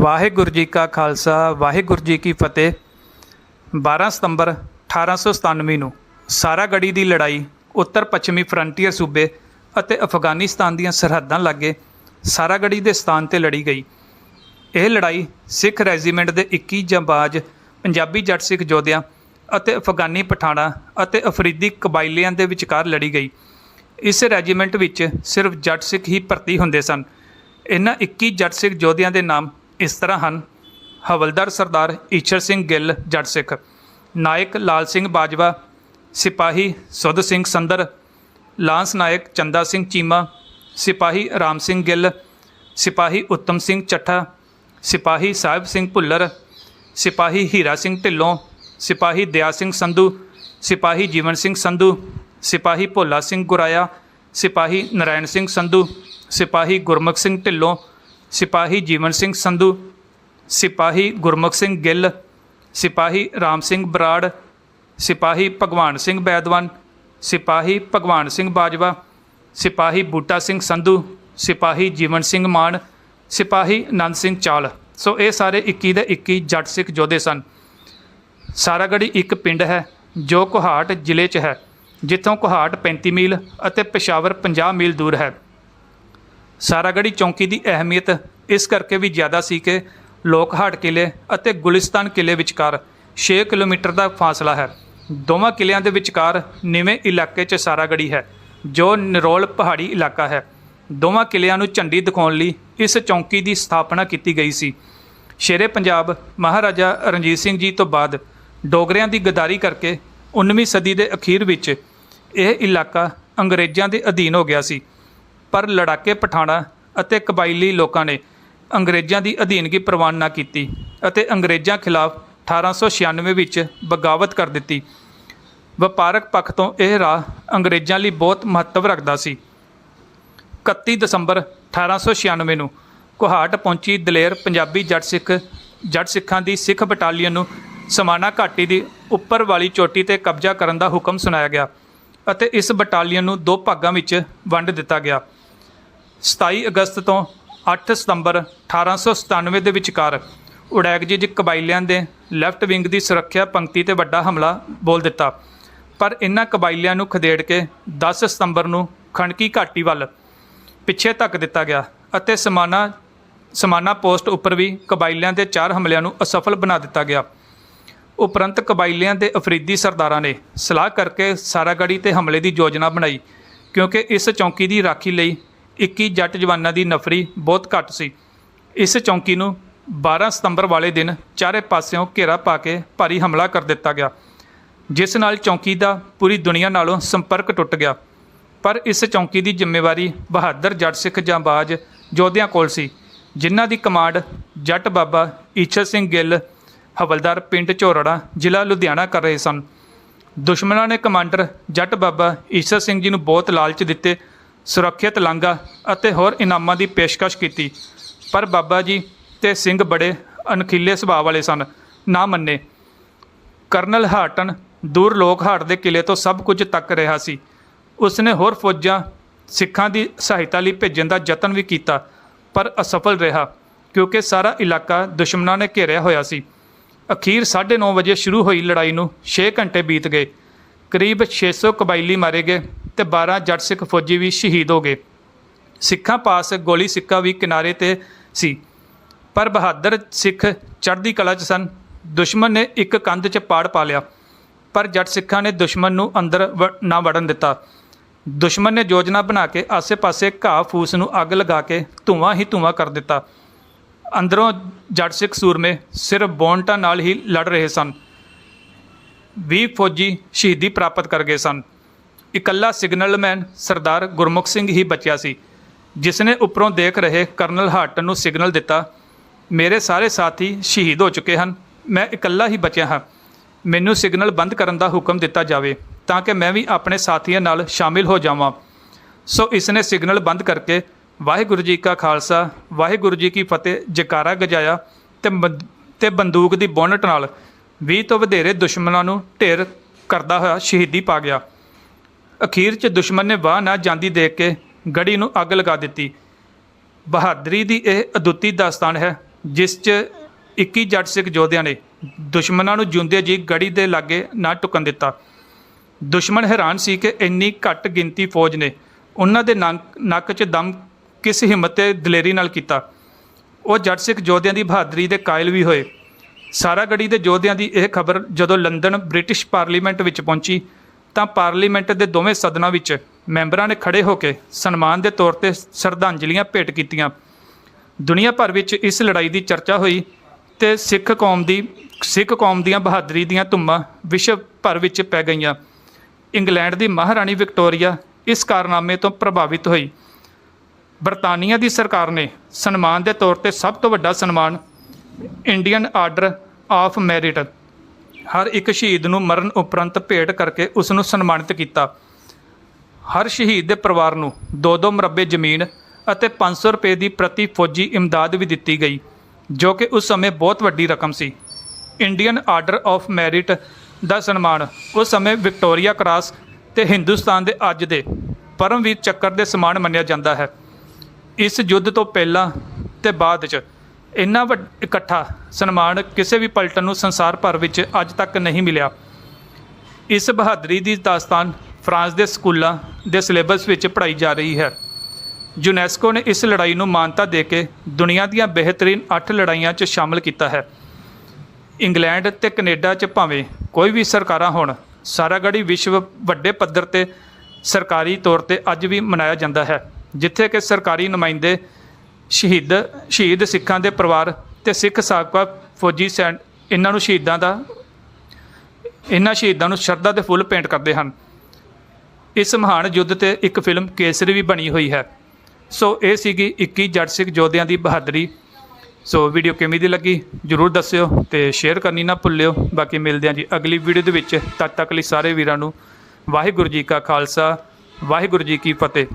ਵਾਹਿਗੁਰੂ ਜੀ ਕਾ ਖਾਲਸਾ, ਵਾਹਿਗੁਰੂ ਜੀ ਕੀ ਫਤਿਹ। 12 ਸਤੰਬਰ 1897 ਨੂੰ ਸਾਰਾਗੜੀ ਦੀ ਲੜਾਈ ਉੱਤਰ ਪੱਛਮੀ ਫਰੰਟੀਅਰ ਸੂਬੇ ਅਤੇ ਅਫਗਾਨਿਸਤਾਨ ਦੀਆਂ ਸਰਹੱਦਾਂ ਲਾਗੇ ਸਾਰਾਗੜੀ ਦੇ ਸਥਾਨ ਤੇ ਲੜੀ ਗਈ। ਇਹ ਲੜਾਈ ਸਿੱਖ ਰੈਜੀਮੈਂਟ ਦੇ 21 ਜਾਂਬਾਜ਼, ਪੰਜਾਬੀ ਜੱਟ ਸਿੱਖ ਯੋਧਿਆਂ ਅਤੇ ਅਫਗਾਨੀ ਪਠਾਣਾ ਅਤੇ ਅਫਰੀਦੀ ਕਬਾਇਲਿਆਂ ਦੇ ਵਿਚਕਾਰ ਲੜੀ ਗਈ। ਇਸ ਰੈਜੀਮੈਂਟ ਵਿੱਚ ਸਿਰਫ ਜੱਟ ਸਿੱਖ ਹੀ ਭਰਤੀ ਹੁੰਦੇ ਸਨ। ਇਹਨਾਂ 21 ਜੱਟ ਸਿੱਖ ਯੋਧਿਆਂ ਦੇ ਨਾਮ ਇਸ ਤਰ੍ਹਾਂ ਹਨ। ਹਵਲਦਾਰ ਸਰਦਾਰ ਈਸ਼ਰ ਸਿੰਘ ਗਿੱਲ ਜੱਟ ਸਿੱਖ, ਨਾਇਕ ਲਾਲ ਸਿੰਘ ਬਾਜਵਾ, ਸਿਪਾਹੀ ਸੁੱਧ ਸਿੰਘ ਸੰਦਰ, ਲਾਂਸ ਨਾਇਕ ਚੰਦਾ ਸਿੰਘ ਚੀਮਾ, ਸਿਪਾਹੀ ਰਾਮ ਸਿੰਘ ਗਿੱਲ, ਸਿਪਾਹੀ ਉੱਤਮ ਸਿੰਘ ਚੱਠਾ, ਸਿਪਾਹੀ ਸਾਹਿਬ ਸਿੰਘ ਭੁੱਲਰ, ਸਿਪਾਹੀ ਹੀਰਾ ਸਿੰਘ ਢਿੱਲੋਂ, ਸਿਪਾਹੀ ਦਿਆ ਸਿੰਘ ਸੰਧੂ, ਸਿਪਾਹੀ ਜੀਵਨ ਸਿੰਘ ਸੰਧੂ, ਸਿਪਾਹੀ ਭੋਲਾ ਸਿੰਘ ਗੁਰਾਇਆ, ਸਿਪਾਹੀ ਨਰਾਇਣ ਸਿੰਘ ਸੰਧੂ ਸਿਪਾਹੀ ਗੁਰਮੁਖ ਸਿੰਘ ਢਿੱਲੋਂ, ਸਿਪਾਹੀ ਜੀਵਨ ਸਿੰਘ ਸੰਧੂ, ਸਿਪਾਹੀ ਗੁਰਮੁਖ ਸਿੰਘ ਗਿੱਲ, ਸਿਪਾਹੀ ਰਾਮ ਸਿੰਘ ਬਰਾੜ, ਸਿਪਾਹੀ ਭਗਵਾਨ ਸਿੰਘ ਬੈਦਵਾਨ, ਸਿਪਾਹੀ ਭਗਵਾਨ ਸਿੰਘ ਬਾਜਵਾ, ਸਿਪਾਹੀ ਬੂਟਾ ਸਿੰਘ ਸੰਧੂ, ਸਿਪਾਹੀ ਜੀਵਨ ਸਿੰਘ ਮਾਨ, ਸਿਪਾਹੀ ਆਨੰਦ ਸਿੰਘ ਚਾਲ। ਸੋ ਇਹ ਸਾਰੇ 21 ਦੇ 21 ਜੱਟ ਸਿੱਖ ਯੋਧੇ ਸਨ। ਸਾਰਾਗੜੀ ਇੱਕ ਪਿੰਡ ਹੈ, ਜੋ ਕੋਹਾਟ ਜ਼ਿਲ੍ਹੇ 'ਚ ਹੈ, ਜਿੱਥੋਂ ਕੋਹਾਟ 35 ਮੀਲ ਅਤੇ ਪਸ਼ਾਵਰ 50 ਮੀਲ ਦੂਰ ਹੈ। ਸਾਰਾਗੜੀ ਚੌਂਕੀ ਦੀ ਅਹਿਮੀਅਤ ਇਸ ਕਰਕੇ ਵੀ ਜ਼ਿਆਦਾ ਸੀ ਕਿ ਲੋਕਹਾਟ ਕਿਲੇ ਅਤੇ ਗੁਲਿਸਤਾਨ ਕਿਲੇ ਵਿਚਕਾਰ 6 ਕਿਲੋਮੀਟਰ ਦਾ ਫਾਸਲਾ ਹੈ। ਦੋਵਾਂ ਕਿਲਿਆਂ ਦੇ ਵਿਚਕਾਰ ਨਿਵੇਂ ਇਲਾਕੇ 'ਚ ਸਾਰਾਗੜੀ ਹੈ, ਜੋ ਨਿਰੋਲ ਪਹਾੜੀ ਇਲਾਕਾ ਹੈ। ਦੋਵਾਂ ਕਿਲਿਆਂ ਨੂੰ ਝੰਡੀ ਦਿਖਾਉਣ ਲਈ ਇਸ ਚੌਂਕੀ ਦੀ ਸਥਾਪਨਾ ਕੀਤੀ ਗਈ ਸੀ। ਸ਼ੇਰੇ ਪੰਜਾਬ ਮਹਾਰਾਜਾ ਰਣਜੀਤ ਸਿੰਘ ਜੀ ਤੋਂ ਬਾਅਦ ਡੋਗਰਿਆਂ ਦੀ ਗਦਾਰੀ ਕਰਕੇ 19ਵੀਂ ਸਦੀ ਦੇ ਅਖੀਰ ਵਿੱਚ ਇਹ ਇਲਾਕਾ ਅੰਗਰੇਜ਼ਾਂ ਦੇ ਅਧੀਨ ਹੋ ਗਿਆ ਸੀ। ਪਰ ਲੜਾਕੇ ਪਠਾਣਾ ਅਤੇ ਕਬਾਇਲੀ ਲੋਕਾਂ ਨੇ ਅੰਗਰੇਜ਼ਾਂ ਦੀ ਅਧੀਨਗੀ ਪ੍ਰਵਾਨ ਨਾ ਕੀਤੀ ਅਤੇ ਅੰਗਰੇਜ਼ਾਂ ਖਿਲਾਫ 1896 ਵਿੱਚ ਬਗਾਵਤ ਕਰ ਦਿੱਤੀ। ਵਪਾਰਕ ਪੱਖ ਤੋਂ ਇਹ ਰਾਹ ਅੰਗਰੇਜ਼ਾਂ ਲਈ ਬਹੁਤ ਮਹੱਤਵ ਰੱਖਦਾ ਸੀ। 31 ਦਸੰਬਰ 1896 ਨੂੰ ਕੋਹਾਟ ਪਹੁੰਚੀ ਦਲੇਰ ਪੰਜਾਬੀ ਜੱਟ ਸਿੱਖ, ਜੱਟ ਸਿੱਖਾਂ ਦੀ ਸਿੱਖ ਬਟਾਲੀਅਨ ਨੂੰ ਸਮਾਨਾ ਘਾਟੀ ਦੀ ਉੱਪਰ ਵਾਲੀ ਚੋਟੀ ਤੇ ਕਬਜ਼ਾ ਕਰਨ ਦਾ ਹੁਕਮ ਸੁਣਾਇਆ ਗਿਆ ਅਤੇ ਇਸ ਬਟਾਲੀਅਨ ਨੂੰ ਦੋ ਭਾਗਾਂ ਵਿੱਚ ਵੰਡ ਦਿੱਤਾ ਗਿਆ। 27 ਅਗਸਤ ਤੋਂ 8 ਸਤੰਬਰ 1897 ਦੇ ਵਿਚਕਾਰ ਉਡੈਗਜ਼ਿਜ ਕਬਾਇਲਿਆਂ ਦੇ ਲੈਫਟ ਵਿੰਗ ਦੀ ਸੁਰੱਖਿਆ ਪੰਕਤੀ ਤੇ ਵੱਡਾ ਹਮਲਾ ਬੋਲ ਦਿੱਤਾ। ਪਰ ਇਨ੍ਹਾਂ ਕਬਾਇਲਿਆਂ ਨੂੰ ਖਦੇੜ ਕੇ 10 ਸਤੰਬਰ ਨੂੰ ਖਣਕੀ ਘਾਟੀ ਵੱਲ ਪਿੱਛੇ ਧੱਕ ਦਿੱਤਾ ਗਿਆ ਅਤੇ ਸਮਾਨਾ ਸਮਾਨਾ ਪੋਸਟ ਉੱਪਰ ਵੀ ਕਬਾਇਲਿਆਂ ਦੇ ਚਾਰ ਹਮਲਿਆਂ ਨੂੰ ਅਸਫਲ ਬਣਾ ਦਿੱਤਾ ਗਿਆ। ਉਪਰੰਤ ਕਬਾਇਲਿਆਂ ਦੇ ਅਫਰੀਦੀ ਸਰਦਾਰਾਂ ਨੇ ਸਲਾਹ ਕਰਕੇ ਸਾਰਾਗੜੀ ਤੇ ਹਮਲੇ ਦੀ ਯੋਜਨਾ ਬਣਾਈ ਕਿਉਂਕਿ ਇਸ ਚੌਂਕੀ ਦੀ ਰਾਖੀ ਲਈ 21 ਜੱਟ ਜਵਾਨਾਂ ਦੀ ਨਫਰੀ ਬਹੁਤ ਘੱਟ ਸੀ। ਇਸ ਚੌਂਕੀ ਨੂੰ 12 ਸਤੰਬਰ ਵਾਲੇ ਦਿਨ ਚਾਰੇ ਪਾਸਿਓਂ ਘੇਰਾ ਪਾ ਕੇ ਭਾਰੀ ਹਮਲਾ ਕਰ ਦਿੱਤਾ ਗਿਆ, ਜਿਸ ਨਾਲ ਚੌਂਕੀ ਦਾ ਪੂਰੀ ਦੁਨੀਆ ਨਾਲੋਂ ਸੰਪਰਕ ਟੁੱਟ ਗਿਆ। ਪਰ ਇਸ ਚੌਂਕੀ ਦੀ ਜ਼ਿੰਮੇਵਾਰੀ ਬਹਾਦਰ ਜੱਟ ਸਿੱਖ ਜਾਂ ਬਾਜ਼ ਯੋਧਿਆਂ ਕੋਲ ਸੀ, ਜਿਨ੍ਹਾਂ ਦੀ ਕਮਾਂਡ ਜੱਟ ਬਾਬਾ ਈਸ਼ਰ ਸਿੰਘ ਗਿੱਲ, ਹਵਲਦਾਰ ਪਿੰਡ ਝੋਰੜਾ, ਜ਼ਿਲ੍ਹਾ ਲੁਧਿਆਣਾ ਕਰ ਰਹੇ ਸਨ। ਦੁਸ਼ਮਣਾਂ ਨੇ ਕਮਾਂਡਰ ਜੱਟ ਬਾਬਾ ਈਸ਼ਰ ਸਿੰਘ ਜੀ ਨੂੰ ਬਹੁਤ ਲਾਲਚ ਦਿੱਤੇ ਸੁਰੱਖਿਅਤ ਲਾਂਘਾ ਅਤੇ ਹੋਰ ਇਨਾਮਾਂ ਦੀ ਪੇਸ਼ਕਸ਼ ਕੀਤੀ। ਪਰ ਬਾਬਾ ਜੀ ਤੇ ਸਿੰਘ ਬੜੇ ਅਣਖੀਲੇ ਸੁਭਾਅ ਵਾਲੇ ਸਨ, ਨਾ ਮੰਨੇ। ਕਰਨਲ ਹਾਟਨ ਦੂਰ ਲੋਕਹਾਟ ਦੇ ਕਿਲੇ ਤੋਂ ਸਭ ਕੁਝ ਤੱਕ ਰਿਹਾ ਸੀ। ਉਸਨੇ ਹੋਰ ਫੌਜਾਂ, ਸਿੱਖਾਂ ਦੀ ਸਹਾਇਤਾ ਲਈ ਭੇਜਣ ਦਾ ਯਤਨ ਵੀ ਕੀਤਾ, ਪਰ ਅਸਫਲ ਰਿਹਾ, ਕਿਉਂਕਿ ਸਾਰਾ ਇਲਾਕਾ ਦੁਸ਼ਮਣਾਂ ਨੇ ਘੇਰਿਆ ਹੋਇਆ ਸੀ। ਅਖੀਰ 9:30 ਵਜੇ ਸ਼ੁਰੂ ਹੋਈ ਲੜਾਈ ਨੂੰ 6 ਘੰਟੇ ਬੀਤ ਗਏ। ਕਰੀਬ 600 ਕਬਾਇਲੀ ਮਾਰੇ ਗਏ। ਤੇ 12 ਜੱਟ ਸਿੱਖ ਫੌਜੀ ਵੀ ਸ਼ਹੀਦ ਹੋ ਗਏ। ਸਿੱਖਾਂ ਪਾਸ ਗੋਲੀ ਸਿੱਕਾ ਵੀ ਕਿਨਾਰੇ ਤੇ ਸੀ। ਪਰ ਬਹਾਦਰ ਸਿੱਖ ਚੜ੍ਹਦੀ ਕਲਾ 'ਚ ਸਨ। ਦੁਸ਼ਮਣ ਨੇ ਇੱਕ ਕੰਧ 'ਚ ਪਾੜ ਪਾ ਲਿਆ। ਪਰ ਜੱਟ ਸਿੱਖਾਂ ਨੇ ਦੁਸ਼ਮਣ ਨੂੰ ਅੰਦਰ ਵ- ਨਾ ਵੜਨ ਦਿੱਤਾ। ਦੁਸ਼ਮਣ ਨੇ ਯੋਜਨਾ ਬਣਾ ਕੇ ਆਸੇ-ਪਾਸੇ ਘਾਹ ਫੂਸ ਨੂੰ ਅੱਗ ਲਗਾ ਕੇ ਧੂੰਆਂ ਹੀ ਧੂੰਆਂ ਕਰ ਦਿੱਤਾ। ਅੰਦਰੋਂ ਜੱਟ ਸਿੱਖ ਸੂਰਮੇ ਸਿਰਫ ਬੌਂਟਾਂ ਨਾਲ ਹੀ ਲੜ ਰਹੇ ਸਨ। 20 ਫੌਜੀ ਸ਼ਹੀਦੀ ਪ੍ਰਾਪਤ ਕਰ ਗਏ ਸਨ। ਇਕੱਲਾ ਸਿਗਨਲਮੈਨ ਸਰਦਾਰ ਗੁਰਮੁਖ ਸਿੰਘ ਹੀ ਬਚਿਆ ਸੀ। ਜਿਸ ਨੇ ਉੱਪਰੋਂ ਦੇਖ ਰਹੇ ਕਰਨਲ ਹਾਰਟਨ ਨੂੰ ਸਿਗਨਲ ਦਿੱਤਾ, ਮੇਰੇ ਸਾਰੇ ਸਾਥੀ ਸ਼ਹੀਦ ਹੋ ਚੁੱਕੇ ਹਨ, ਮੈਂ ਇਕੱਲਾ ਹੀ ਬਚਿਆ ਹਾਂ। ਮੈਨੂੰ ਸਿਗਨਲ ਬੰਦ ਕਰਨ ਦਾ ਹੁਕਮ ਦਿੱਤਾ ਜਾਵੇ, ਤਾਂ ਕਿ ਮੈਂ ਵੀ ਆਪਣੇ ਸਾਥੀਆਂ ਨਾਲ ਸ਼ਾਮਿਲ ਹੋ ਜਾਵਾਂ। ਸੋ ਇਸ ਨੇ ਸਿਗਨਲ ਬੰਦ ਕਰਕੇ ਵਾਹਿਗੁਰੂ ਜੀ ਕਾ ਖਾਲਸਾ, ਵਾਹਿਗੁਰੂ ਜੀ ਕੀ ਫਤਿਹ ਜਕਾਰਾ ਗਜਾਇਆ ਤੇ ਬੰਦ- ਤੇ ਬੰਦੂਕ ਦੀ ਬੋਨਟ ਨਾਲ 20 ਤੋਂ ਵਧੇਰੇ ਦੁਸ਼ਮਣਾਂ ਨੂੰ ਢੇਰ ਕਰਦਾ ਹੋਇਆ ਸ਼ਹੀਦੀ ਪਾ ਗਿਆ। ਅਖੀਰ 'ਚ ਦੁਸ਼ਮਣ ਨੇ ਵਾਹ ਨਾ ਜਾਂਦੀ ਦੇਖ ਕੇ ਗੜੀ ਨੂੰ ਅੱਗ ਲਗਾ ਦਿੱਤੀ। ਬਹਾਦਰੀ ਦੀ ਇਹ ਅਦੁੱਤੀ ਦਾਸਤਾਨ ਹੈ, ਜਿਸ 'ਚ 21 ਜੱਟ ਸਿੱਖ ਯੋਧਿਆਂ ਨੇ ਦੁਸ਼ਮਣਾਂ ਨੂੰ ਜਿਉਂਦੇ ਜੀ ਗੜੀ ਦੇ ਲਾਗੇ ਨਾ ਟੁਕਣ ਦਿੱਤਾ। ਦੁਸ਼ਮਣ ਹੈਰਾਨ ਸੀ ਕਿ ਇੰਨੀ ਘੱਟ ਗਿਣਤੀ ਫੌਜ ਨੇ ਉਹਨਾਂ ਦੇ ਨੱਕ ਨੱਕ 'ਚ ਦਮ ਕਿਸ ਹਿੰਮਤ ਤੇ ਦਲੇਰੀ ਨਾਲ ਕੀਤਾ। ਉਹ ਜੱਟ ਸਿੱਖ ਯੋਧਿਆਂ ਦੀ ਬਹਾਦਰੀ ਦੇ ਕਾਇਲ ਵੀ ਹੋਏ। ਸਾਰਾ ਸਾਰਾਗੜੀ ਦੇ ਯੋਧਿਆਂ ਦੀ ਇਹ ਖਬਰ ਜਦੋਂ ਲੰਡਨ ਬ੍ਰਿਟਿਸ਼ ਪਾਰਲੀਮੈਂਟ ਵਿੱਚ ਪਹੁੰਚੀ ਤਾਂ ਪਾਰਲੀਮੈਂਟ ਦੇ ਦੋਵੇਂ ਸਦਨਾਂ ਵਿੱਚ ਮੈਂਬਰਾਂ ਨੇ ਖੜੇ ਹੋ ਕੇ ਸਨਮਾਨ ਦੇ ਤੌਰ ਤੇ ਸ਼ਰਧਾਂਜਲੀਆਂ ਭੇਟ ਕੀਤੀਆਂ। ਦੁਨੀਆ ਭਰ ਵਿੱਚ ਇਸ ਲੜਾਈ ਦੀ ਚਰਚਾ ਹੋਈ ਤੇ ਸਿੱਖ ਕੌਮ ਦੀ, ਸਿੱਖ ਕੌਮ ਦੀਆਂ ਬਹਾਦਰੀ ਦੀਆਂ ਧੁੰਮਾਂ ਵਿਸ਼ਵ ਭਰ ਵਿੱਚ ਪੈ ਗਈਆਂ। ਇੰਗਲੈਂਡ ਦੀ ਮਹਾਰਾਣੀ ਵਿਕਟੋਰੀਆ ਇਸ ਕਾਰਨਾਮੇ ਤੋਂ ਪ੍ਰਭਾਵਿਤ ਹੋਈ। ਬਰਤਾਨੀਆ ਦੀ ਸਰਕਾਰ ਨੇ ਸਨਮਾਨ ਦੇ ਤੌਰ ਤੇ ਸਭ ਤੋਂ ਵੱਡਾ ਸਨਮਾਨ ਇੰਡੀਅਨ ਆਰਡਰ ਆਫ ਮੈਰਿਟ ਹਰ ਇੱਕ ਸ਼ਹੀਦ ਨੂੰ ਮਰਨ ਉਪਰੰਤ ਭੇਟ ਕਰਕੇ ਉਸ ਨੂੰ ਸਨਮਾਨਿਤ ਕੀਤਾ। ਹਰ ਸ਼ਹੀਦ ਦੇ ਪਰਿਵਾਰ ਨੂੰ 2-2 ਮਰਬੇ ਜ਼ਮੀਨ ਅਤੇ 500 ਰੁਪਏ ਦੀ ਪ੍ਰਤੀ ਫੌਜੀ ਇਮਦਾਦ ਵੀ ਦਿੱਤੀ ਗਈ, ਜੋ ਕਿ ਉਸ ਸਮੇਂ ਬਹੁਤ ਵੱਡੀ ਰਕਮ ਸੀ। ਇੰਡੀਅਨ ਆਰਡਰ ਆਫ ਮੈਰਿਟ ਦਾ ਸਨਮਾਨ ਉਸ ਸਮੇਂ ਵਿਕਟੋਰੀਆ ਕਰਾਸ ਤੇ ਹਿੰਦੁਸਤਾਨ ਦੇ ਅੱਜ ਦੇ ਪਰਮਵੀਰ ਚੱਕਰ ਦੇ ਸਮਾਨ ਮੰਨਿਆ ਜਾਂਦਾ ਹੈ। ਇਸ ਯੁੱਧ ਤੋਂ ਪਹਿਲਾਂ ਤੇ ਬਾਅਦ 'ਚ ਇੰਨਾ ਵੱਡ ਇਕੱਠਾ ਸਨਮਾਨ ਕਿਸੇ ਵੀ ਪਲਟਨ ਨੂੰ ਸੰਸਾਰ ਭਰ ਵਿੱਚ ਅੱਜ ਤੱਕ ਨਹੀਂ ਮਿਲਿਆ। ਇਸ ਬਹਾਦਰੀ ਦੀ ਦਾਸਤਾਨ ਫਰਾਂਸ ਦੇ ਸਕੂਲਾਂ ਦੇ ਸਿਲੇਬਸ ਵਿੱਚ ਪੜ੍ਹਾਈ ਜਾ ਰਹੀ ਹੈ। ਯੂਨੈਸਕੋ ਨੇ ਇਸ ਲੜਾਈ ਨੂੰ ਮਾਨਤਾ ਦੇ ਕੇ ਦੁਨੀਆ ਦੀਆਂ ਬਿਹਤਰੀਨ 8 ਲੜਾਈਆਂ 'ਚ ਸ਼ਾਮਲ ਕੀਤਾ ਹੈ। ਇੰਗਲੈਂਡ ਤੇ ਕੈਨੇਡਾ 'ਚ ਭਾਵੇਂ ਕੋਈ ਵੀ ਸਰਕਾਰਾਂ ਹੋਣ ਸਾਰਾਗੜੀ ਵਿਸ਼ਵ ਵੱਡੇ ਪੱਧਰ ਤੇ ਸਰਕਾਰੀ ਤੌਰ ਤੇ ਅੱਜ ਵੀ ਮਨਾਇਆ ਜਾਂਦਾ ਹੈ, ਜਿੱਥੇ ਕਿ ਸਰਕਾਰੀ ਨੁਮਾਇੰਦੇ ਸ਼ਹੀਦ ਸ਼ਹੀਦ ਸਿੱਖਾਂ ਦੇ ਪਰਿਵਾਰ ਤੇ ਸਿੱਖ ਸਾਬਕਾ ਫੌਜੀ ਸੈਨ, ਇਹਨਾਂ ਨੂੰ ਸ਼ਹੀਦਾਂ ਦਾ, ਇਹਨਾਂ ਸ਼ਹੀਦਾਂ ਨੂੰ ਸ਼ਰਧਾ ਦੇ ਫੁੱਲ ਭੇਂਟ ਕਰਦੇ ਹਨ। ਇਸ ਮਹਾਨ ਯੁੱਧ ਤੇ ਇੱਕ ਫਿਲਮ ਕੇਸਰੀ ਵੀ ਬਣੀ ਹੋਈ ਹੈ। ਸੋ ਇਹ ਸੀਗੀ 21 ਜੱਟ ਸਿੱਖ ਯੋਧਿਆਂ ਦੀ ਬਹਾਦਰੀ। ਸੋ ਵੀਡੀਓ ਕਿਵੇਂ ਦੀ ਲੱਗੀ ਜਰੂਰ ਦੱਸਿਓ ਤੇ ਸ਼ੇਅਰ ਕਰਨੀ ਨਾ ਭੁੱਲਿਓ। ਬਾਕੀ ਮਿਲਦੇ ਹਾਂ ਜੀ ਅਗਲੀ ਵੀਡੀਓ ਦੇ ਵਿੱਚ। ਤਦ ਤੱਕ ਲਈ ਸਾਰੇ ਵੀਰਾਂ ਨੂੰ ਵਾਹਿਗੁਰੂ ਜੀ ਕਾ ਖਾਲਸਾ, ਵਾਹਿਗੁਰੂ ਜੀ ਕੀ ਫਤਿਹ।